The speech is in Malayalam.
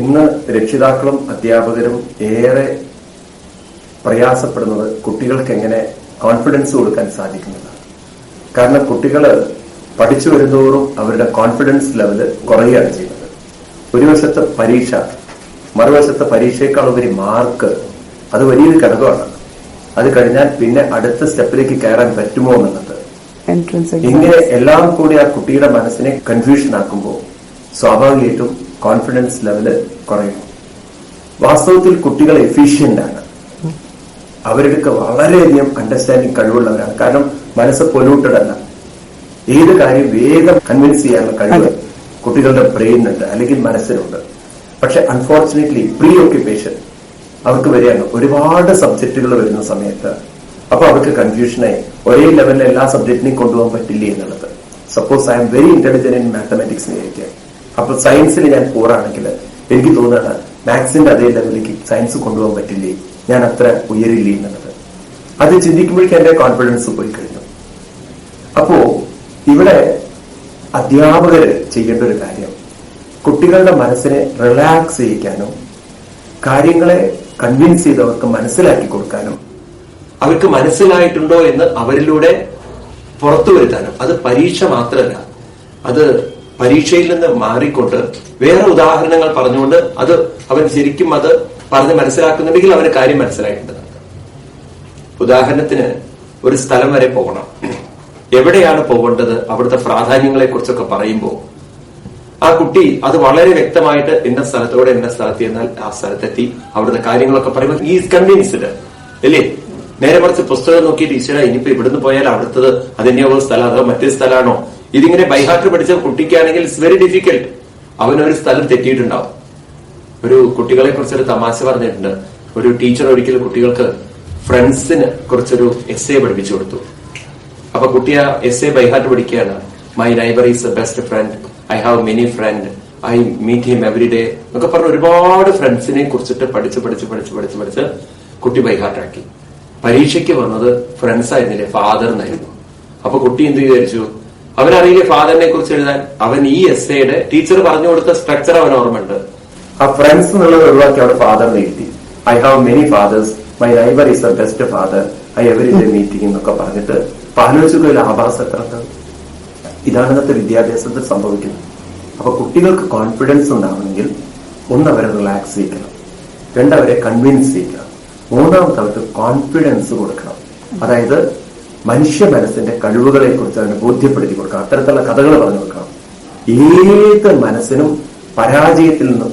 ഇന്ന് രക്ഷിതാക്കളും അധ്യാപകരും ഏറെ പ്രയാസപ്പെടുന്നത് കുട്ടികൾക്ക് എങ്ങനെ കോൺഫിഡൻസ് കൊടുക്കാൻ സാധിക്കുന്നില്ല കാരണം കുട്ടികൾ പഠിച്ചു വരുന്നതോറും അവരുടെ കോൺഫിഡൻസ് ലെവൽ കുറയുകയാണ് ചെയ്യുന്നത്. ഒരു വശത്ത് പരീക്ഷ മറുവശത്ത് പരീക്ഷയേക്കാൾ ഉപരി മാർക്ക് അത് വലിയൊരു ഘടകമാണ്. അത് കഴിഞ്ഞാൽ പിന്നെ അടുത്ത സ്റ്റെപ്പിലേക്ക് കയറാൻ പറ്റുമോ എന്നുള്ളത്. ഇങ്ങനെ എല്ലാം കൂടി ആ കുട്ടിയുടെ മനസ്സിനെ കൺഫ്യൂഷൻ ആക്കുമ്പോൾ സ്വാഭാവികമായിട്ടും കോൺഫിഡൻസ് ലെവൽ കുറയും. വാസ്തവത്തിൽ കുട്ടികൾ എഫിഷ്യന്റ് ആണ്. അവരുടെ വളരെയധികം അണ്ടർസ്റ്റാൻഡിങ് കഴിവുള്ളവരാണ്. കാരണം മനസ്സ് പൊലൂട്ടഡ് അല്ല. ഏത് കാര്യം വേഗം കൺവിൻസ് ചെയ്യാനുള്ള കഴിവ് കുട്ടികളുടെ ബ്രെയിനുണ്ട് അല്ലെങ്കിൽ മനസ്സിലുണ്ട് പക്ഷെ അൺഫോർച്ചുനേറ്റ്ലി പ്രീ ഓക്യുപ്പേഷൻ അവർക്ക് വരികയാണ്. ഒരുപാട് സബ്ജക്റ്റുകൾ വരുന്ന സമയത്ത് അപ്പൊ അവർക്ക് കൺഫ്യൂഷനായി ഒരേ ലെവലിൽ എല്ലാ സബ്ജക്റ്റിനെയും കൊണ്ടുപോകാൻ പറ്റില്ല എന്നുള്ളത്. Suppose I am very intelligent in mathematics വിചാരിക്കുക. അപ്പൊ സയൻസിൽ ഞാൻ പോറാണെങ്കിൽ എനിക്ക് തോന്നുകയാണ് മാത്സിന്റെ അതേ ലെവലിലേക്ക് സയൻസ് കൊണ്ടുപോകാൻ പറ്റില്ലേ? ഞാൻ അത്ര ഉയരില്ലേ എന്നുള്ളത്. അത് ചിന്തിക്കുമ്പോഴേക്കും എന്റെ കോൺഫിഡൻസ് പോയി കഴിഞ്ഞു അപ്പോ ഇവിടെ അധ്യാപകർ ചെയ്യേണ്ട ഒരു കാര്യം. കുട്ടികളുടെ മനസ്സിനെ റിലാക്സ് ചെയ്യിക്കാനും കാര്യങ്ങളെ കൺവിൻസ് ചെയ്തവർക്ക് മനസ്സിലാക്കി കൊടുക്കാനും അവർക്ക് മനസ്സിലായിട്ടുണ്ടോ എന്ന് അവരിലൂടെ പുറത്തു വരുത്താനും അത് പരീക്ഷ മാത്രമല്ല. അത് പരീക്ഷയിൽ നിന്ന് മാറിക്കൊണ്ട് വേറെ ഉദാഹരണങ്ങൾ പറഞ്ഞുകൊണ്ട് അത് അവൻ ശരിക്കും അത് പറഞ്ഞ് മനസ്സിലാക്കുന്നുണ്ടെങ്കിൽ അവന് കാര്യം മനസ്സിലായിട്ടുണ്ട്. ഉദാഹരണത്തിന് ഒരു സ്ഥലം വരെ പോകണം. എവിടെയാണ് പോകേണ്ടത്? അവിടുത്തെ പ്രാധാന്യങ്ങളെ കുറിച്ചൊക്കെ പറയുമ്പോൾ ആ കുട്ടി അത് വളരെ വ്യക്തമായിട്ട് ഇന്ന സ്ഥലത്തോടെ ഇന്ന സ്ഥലത്ത് എന്നാൽ ആ സ്ഥലത്തെത്തി അവിടുത്തെ കാര്യങ്ങളൊക്കെ പറയുമ്പോൾ ഈസ് കൺവിൻസ്ഡ് അല്ലേ? നേരെ മറിച്ച് പുസ്തകം നോക്കിയിട്ട് ഈശ്വര ഇനിയിപ്പോ ഇവിടുന്ന് പോയാൽ അടുത്തത് അതിന്റെ ഒരു സ്ഥലം അതോ മറ്റൊരു സ്ഥലമാണോ? ഇതിങ്ങനെ ബൈഹാർട്ട് പഠിച്ച കുട്ടിക്കാണെങ്കിൽ ഇറ്റ്സ് വെരി ഡിഫിക്കൽട്ട് അവനൊരു സ്ഥലം തെറ്റിയിട്ടുണ്ടാവും. ഒരു കുട്ടികളെ കുറിച്ചൊരു തമാശ പറഞ്ഞിട്ടുണ്ട്. ഒരു ടീച്ചർ ഒരിക്കൽ കുട്ടികൾക്ക് ഫ്രണ്ട്സിന് കുറച്ചൊരു എസ് എ പഠിപ്പിച്ചു കൊടുത്തു. അപ്പൊ കുട്ടി ആ എസ് എ ബൈഹാർട്ട് പഠിക്കുകയാണ്. My neighbour is a best friend I have many friend I meet him every day എന്നൊക്കെ പറഞ്ഞ് ഒരുപാട് ഫ്രണ്ട്സിനെ കുറിച്ചിട്ട് പഠിച്ച് പഠിച്ച് പഠിച്ച് പഠിച്ച് പഠിച്ച് കുട്ടി ബൈഹാർട്ടാക്കി. പരീക്ഷയ്ക്ക് വന്നത് ഫ്രണ്ട്സ് ആയിരുന്നില്ലേ? ഫാദർ എന്നായിരുന്നു. അപ്പൊ കുട്ടി എന്ത് വിചാരിച്ചു? അവനറിയില്ലേ ഫാദറിനെ കുറിച്ച് എഴുതാൻ? അവൻ ഈ എസ് എയുടെ ടീച്ചർ പറഞ്ഞു കൊടുത്ത സ്ട്രക്ചർ അവൻ ഓർമ്മയുണ്ട്. ആ ഫ്രണ്ട്സ് എന്നുള്ളത് ഒഴിവാക്കി അവിടെ ഫാദറിനെ എഴുതി. I have many fathers my neighbour is the best father I every day meeting എന്നൊക്കെ പറഞ്ഞിട്ട് ആലോചിച്ചുള്ള ആഭാസം എത്ര? ഇതാണ് ഇന്നത്തെ വിദ്യാഭ്യാസത്തിൽ സംഭവിക്കുന്നത്. അപ്പൊ കുട്ടികൾക്ക് കോൺഫിഡൻസ് ഉണ്ടാവണമെങ്കിൽ ഒന്ന് അവരെ റിലാക്സ് ചെയ്യിക്കണം. രണ്ടവരെ കൺവിൻസ് ചെയ്യിക്കണം. മൂന്നാമത്തെ അവർക്ക് കോൺഫിഡൻസ് കൊടുക്കണം. അതായത് മനുഷ്യ മനസ്സിന്റെ കഴിവുകളെ കുറിച്ച് അവനെ ബോധ്യപ്പെടുത്തി കൊടുക്കണം. അത്തരത്തിലുള്ള കഥകൾ പറഞ്ഞു കൊടുക്കണം. ഏത് മനസ്സിനും പരാജയത്തിൽ നിന്ന്